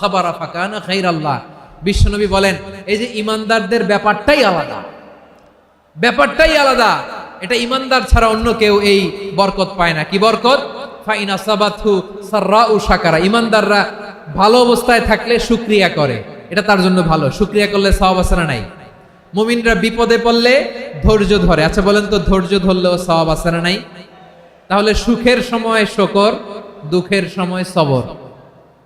সাবারা ফাকানা বলেন, এই যে ইমানদারদের ব্যাপারটাই আলাদা। ব্যাপারটাই আলাদা। এটা ইমানদার ছাড়া অন্য কেউ এই বরকত পায় না। কি বরকত? ইমানদাররা ভালো অবস্থায় থাকলে শুক্রিয়া করে। এটা তার জন্য ভালো। শুক্রিয়া করলে সওয়াব আছে নাই? মুমিনরা বিপদে পড়লে ধৈর্য ধরে। আচ্ছা বলেন তো, ধৈর্য ধরলেও সওয়াব আছে নাই? তাহলে সুখের সময় শকর, দুঃখের সময় সবর।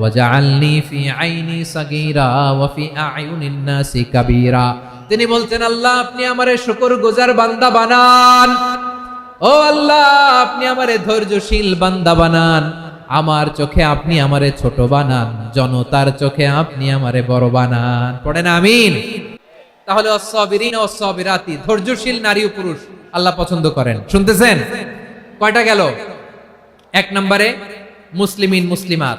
ওয়া জাআলনি ফি আইনি সাগীরা ওয়া ফি আয়ুনিন কাবীরা তিনি বলতেন আল্লাহ, আপনি আমারে শুকর গুজার বান্দা বানান। ও আল্লাহ, আপনি আমারে ধৈর্যশীল বান্দা বানান। আমার চোখে আপনি আমারে ছোট বানান, জনতার চোখে আপনি আমারে বড় বানান। পড়েন, আমিন। তাহলে অসবিরিন অসবিরাতি ধৈর্যশীল নারী ও পুরুষ, আল্লাহ পছন্দ করেন। শুনতেছেন? কয়টা গেল? এক নম্বরে মুসলিমিন, মুসলিমাত।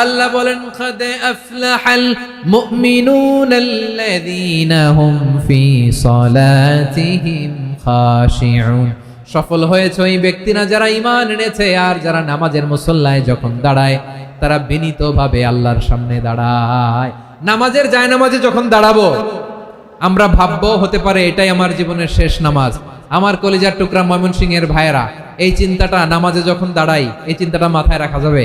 আল্লাহ বলেন, খাদে আফলাহাল মুমিনুন আল্লাযীনা ফি সালাতিহিম খাশিউন। সফল হয়েছে ওই ব্যক্তিরা যারা ঈমান এনেছে আর যারা নামাজের মুসল্লায় যখন দাঁড়ায়, তারা বিনীতভাবে আল্লাহর সামনে দাঁড়ায়। নামাজের যায় নামাজে যখন দাঁড়াবো, আমরা ভাববো হতে পারে এটাই আমার জীবনের শেষ নামাজ। আমার কলিজার টুকরা ময়মনসিং এর ভাইয়েরা, এই চিন্তাটা নামাজে যখন দাঁড়াই, এই চিন্তাটা মাথায় রাখা যাবে?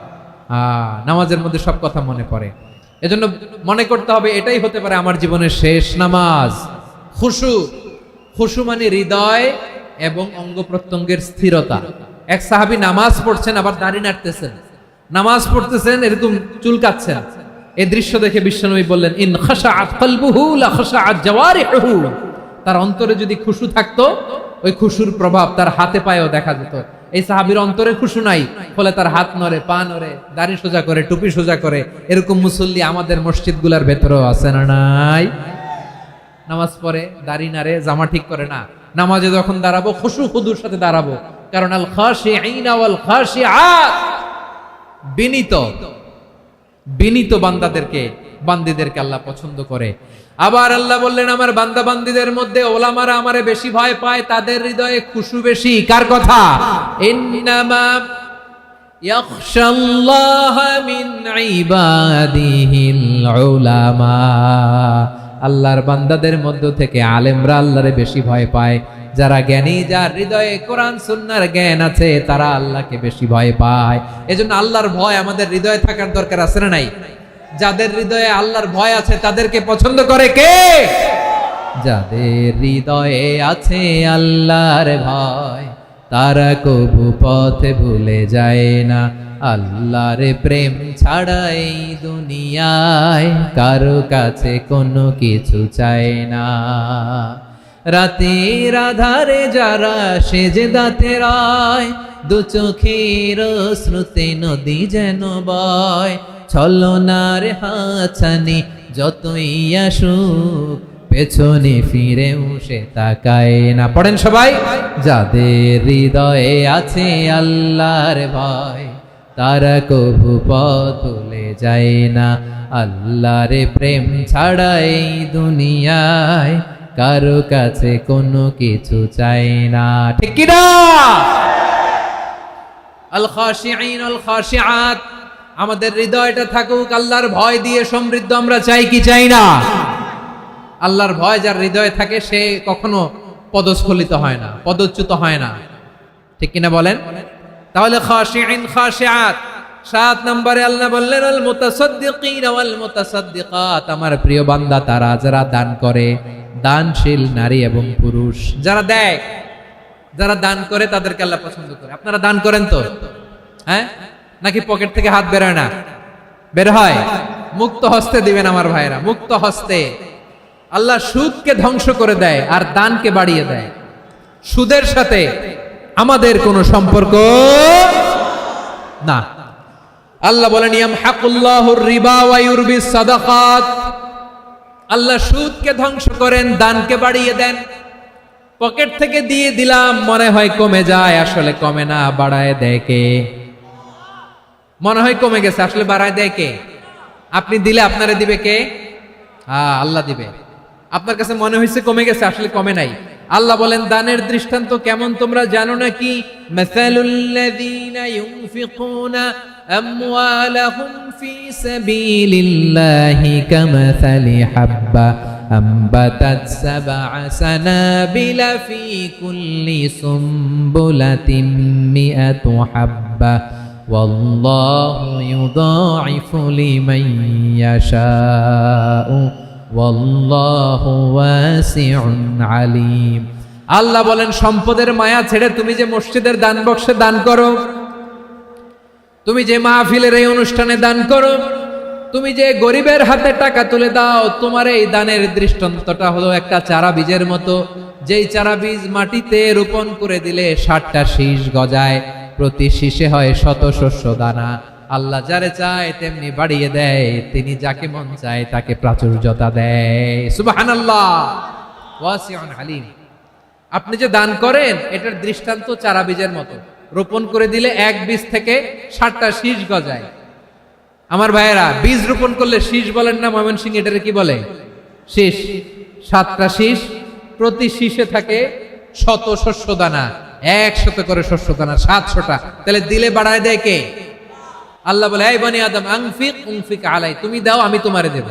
নামাজের মধ্যে সব কথা মনে পড়ে। এজন্য মনে করতে হবে, এটাই হতে পারে আমার জীবনের শেষ নামাজ। খুশু। খুশু মানে হৃদয় এবং অঙ্গ প্রত্যঙ্গের স্থিরতা। এক সাহাবী নামাজ পড়ছেন, আবার দাঁড়িয়ে নাড়তেছেন। নামাজ পড়তেছেন, এরকম চুলকাচ্ছেন এই দৃশ্য দেখে বিশ্বনবী বললেন, ইন খাশাআত কলবুহু লা খাশাআত জাওয়ারিহু তার অন্তরে যদি খুশু থাকতো, ওই খুশুর প্রভাব তার হাতে পায়েও দেখা যেত। এই সাহাবির অন্তরে খুশু নাই। ফলে তার হাত নড়ে, পা নড়ে, দাড়ি সোজা করে, টুপি সোজা করে, এরকম মুসল্লি আমাদের মসজিদগুলার ভেতরেও আছে না নাই? নামাজ পড়ে, দাড়ি নাড়ে, জামা ঠিক করে না। নামাজে যখন দাঁড়াবো, খুশু খুদুর সাথে দাঁড়াবো। কারণ আল খাশিঈনা ওয়াল খাশিআত বিনীত। বিনীত বান্দাদেরকে, বান্দিদেরকে আল্লাহ পছন্দ করে। আবার আল্লাহ বললেন, আমার বান্দা বান্দিদের মধ্যে ওলামারা আমারে বেশি ভয় পায়, তাদের হৃদয়ে খুশু বেশি। কার কথা? আল্লাহর বান্দাদের মধ্য থেকে আলেমরা আল্লাহরে বেশি ভয় পায়। যারা জ্ঞানী, যার হৃদয়ে কোরআন, সুন্নার জ্ঞান আছে, তারা আল্লাহকে বেশি ভয় পায়। এজন্য আল্লাহর ভয় আমাদের হৃদয়ে থাকার দরকার আছে না নাই? যাদের হৃদয়ে আল্লাহর ভয় আছে, তাদেরকে পছন্দ করে কে? যাদের হৃদয়ে আছে আল্লাহর ভয়, তারা কবু পথে ভুলে যায় না। আল্লাহর প্রেম ছাড়া এই দুনিয়ায় কারও কাছে কোনো কিছু চায় না। রাতের আধারে যারা সেজে দাঁতে রায় দু চোখের শ্রুতে নদী যেন বয়। ছলনার হাছানি যতই আসুক, পেছনে ফিরেও সে তাকায় না। পড়েন সবাই, যাদের হৃদয়ে আছে আল্লাহর ভয়, তারা কবু ভুলে যায় না। আল্লাহর প্রেম ছাড়াই দুনিয়ায় কারও কাছে কোনো কিছু চাই না। ঠিক না আমাদের হৃদয়টা থাকুক, আল্লাহর ভয় দিয়ে সমৃদ্ধ আমরা চাই কি চাই না? আল্লাহর ভয় যার হৃদয়ে থাকে, সে কখনো পদস্খলিত হয় না, পদচ্যুত হয় না। ঠিক কিনা বলেন? তাহলে সাত নম্বরে আল্লাহ বললেন আমার প্রিয় বান্দা, তারা যারা দান করে দানশীল নারী এবং পুরুষ। যারা দেয়, যারা দান করে, তাদেরকে আল্লাহ পছন্দ করে। আপনারা দান করেন তো? হ্যাঁ? নাকি পকেট থেকে হাত বেরোয় না? বের হয়? মুক্ত হস্তে দিবেন আমার ভাইরা মুক্ত হস্তে। আল্লাহ সুদকে ধ্বংস করে দেয় আর দানকে বাড়িয়ে দেয়। সুদের সাথে আমাদের কোনো সম্পর্ক না। আল্লাহ বলেন ইয়াম হাকুল্লাহুর রিবা ওয়া ইউরবিস সাদাকাত। আল্লাহ সুদকে ধ্বংস করেন, দানকে বাড়িয়ে দেন। পকেট থেকে দিয়ে দিলাম, মনে হয় কমে যায়, আসলে কমে না, বাড়ায় দেয় কে? মনে হয় কমে গেছে, আসলে বাড়ায় দেয় কে? আপনি দিলে আপনারে দিবে কে? হ্যাঁ আল্লাহ দিবে। আপনার কাছে মনে হয়েছে কমে গেছে, আসলে কমে নাই। আল্লাহ বলেন, দানের দৃষ্টান্ত কেমন তোমরা জানো নাকি? মাসালুল্লাযীনা ইউনফিকুনা আমওয়ালাহুম ফি সাবিলিল্লাহি কামাসালি হাব্বা أنبتت سبع سنابل في كل سنبلة مئة حبة والله يضاعف لمن يشاء والله واسع عليم আল্লাহ বলেন সম্পদের মায়া ছেড়ে তুমি যে মসজিদের দান বক্সে দান করো তুমি যে মাহফিলের এই অনুষ্ঠানে দান করো, তুমি যে গরিবের হাতে টাকা তুলে দাও, তোমার এই দানের দৃষ্টান্তটা হলো একটা চারা বীজের মতো। যেই চারা বীজ মাটিতে রোপণ করে দিলে ষাটটা শীষ গজায়, প্রতি শীষে হয় শত শস্য দানা। আল্লাহ যারে চায় তেমনি বাড়িয়ে দেয়, তিনি যাকে মন চায় তাকে প্রাচুর্যতা দেয়। সুবাহান সুবহানাল্লাহ। ওয়াসিউন হালিম। আপনি যে দান করেন, এটার দৃষ্টান্ত চারা বীজের মতো। রোপণ করে দিলে এক বীজ থেকে ষাটটা শীষ গজায়। আমার ভাইয়েরা, বীজ রোপণ করলে শীষ বলেন না ময়মনসিং এটারে কি বলে? শীষ। সাতটা শীষ, প্রতি শীষে থাকে শত শস্য দানা একশত করে শস্য দানা সাতশোটা। তাহলে দিলে বাড়ায় দেয় কে? আল্লাহ বলে, এই বনি আদম, আংফিক, উংফিক আলাই, তুমি দাও, আমি তোমারে দেব।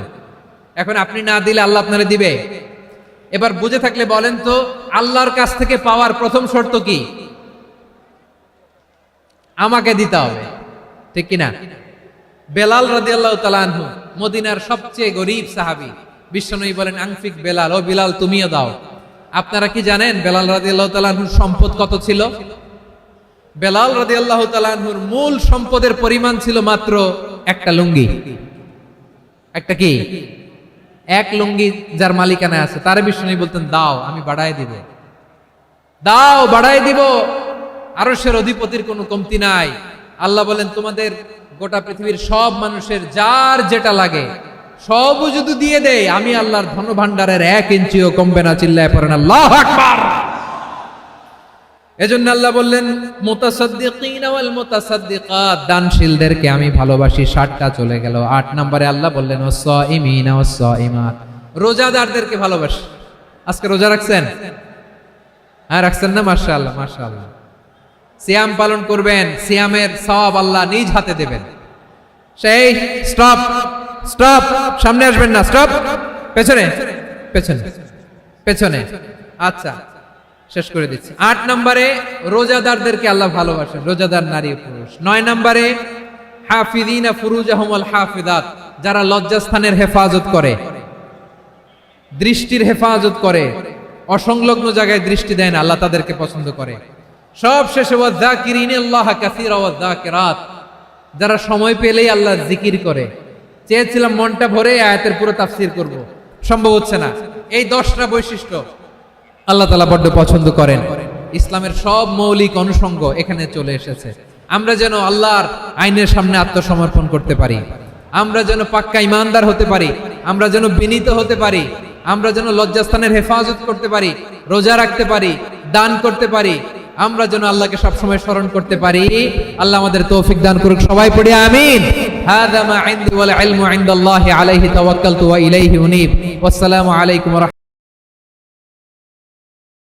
এখন আপনি না দিলে আল্লাহ আপনারে দিবে? এবার বুঝে থাকলে বলেন তো, আল্লাহর কাছ থেকে পাওয়ার প্রথম শর্ত কি? আমাকে দিতে হবে। ঠিক কিনা? বেলাল রাজি আল্লাহ তালানহু মদিনার সবচেয়ে গরিব সাহাবি। বিশ্বনবী বলেন, আংফিক বেলাল, ও বিলাল, তুমিও দাও। আপনারা কি জানেন বেলাল রাজি আল্লাহ তালানহুর সম্পদ কত ছিল? বেলাল রাজি আল্লাহ তালানহুর মূল সম্পদের পরিমাণ ছিল মাত্র একটা লুঙ্গি। একটা কি? এক লুঙ্গি যার মালিকানায় আছে। তার বিষ্ণু বলতেন, দাও, আমি বাড়াই দিব। দাও বাড়াই দিব। আরশের অধিপতির কোনো কমতি নাই। আল্লাহ বলেন, তোমাদের গোটা পৃথিবীর সব মানুষের যার যেটা লাগে, সব যদি দিয়ে দেয়, আমি আল্লাহর ধন ভান্ডারের এক ইঞ্চিও কমবে না। চিল্লায় পড়েন আল্লাহ আকবার। এজন্য আল্লাহ বললেন, মুতাসাদ্দিকিন ওয়াল দানশীলদেরকে আমি ভালোবাসি, ষাটটা চলে গেল। আট নম্বরে আল্লাহ বললেন ওয়াসাইমিন ওয়াসাইমাত রোজাদারদেরকে ভালোবাসি। আজকে রোজা রাখছেন? হ্যাঁ রাখছেন না? মাশাআল্লাহ মাশাআল্লাহ। সিয়াম পালন করবেন, সিয়ামের সব আল্লাহ নিজ হাতে দেবেন। সেই স্টপ স্টপ সামনে আসবেন না স্টপ পেছনে পেছনে পেছনে। আচ্ছা শেষ করে দিচ্ছি। আট নম্বরে রোজাদারদেরকে আল্লাহ ভালোবাসেন, রোজাদার নারী পুরুষ। নয় নম্বরে হাফিদিনা ফুরুজাহমল হাফিদাত যারা লজ্জাস্থানের হেফাজত করে, দৃষ্টির হেফাজত করে, অসংলগ্ন জায়গায় দৃষ্টি দেয় না, আল্লাহ তাদেরকে পছন্দ করে। সব শেষে যারা সময় পেলেই আল্লাহ জিকির করে। চেয়েছিলাম মনটা ভরে আয়াতের পুরো তাফসির করব। সম্ভব হচ্ছে না। এই দশটা বৈশিষ্ট্য আল্লাহ তালা বড্ড পছন্দ করেন। ইসলামের সব মৌলিক অনুষঙ্গ এখানে চলে এসেছে। আমরা যেন আল্লাহর আইনের সামনে আত্মসমর্পণ করতে পারি। আমরা যেন পাক্কা ইমানদার হতে পারি। আমরা যেন বিনীত হতে পারি। আমরা যেন লজ্জাস্থানের হেফাজত করতে পারি। রোজা রাখতে পারি। দান করতে পারি। আমরা যেন আল্লাহকে সবসময় স্মরণ করতে পারি আল্লাহ আমাদের তৌফিক দান করুক সবাই পড়ি আমিন هذا ما عندي والعلم عند الله عليه توكلت وإليه أنيب والسلام عليكم ورحمة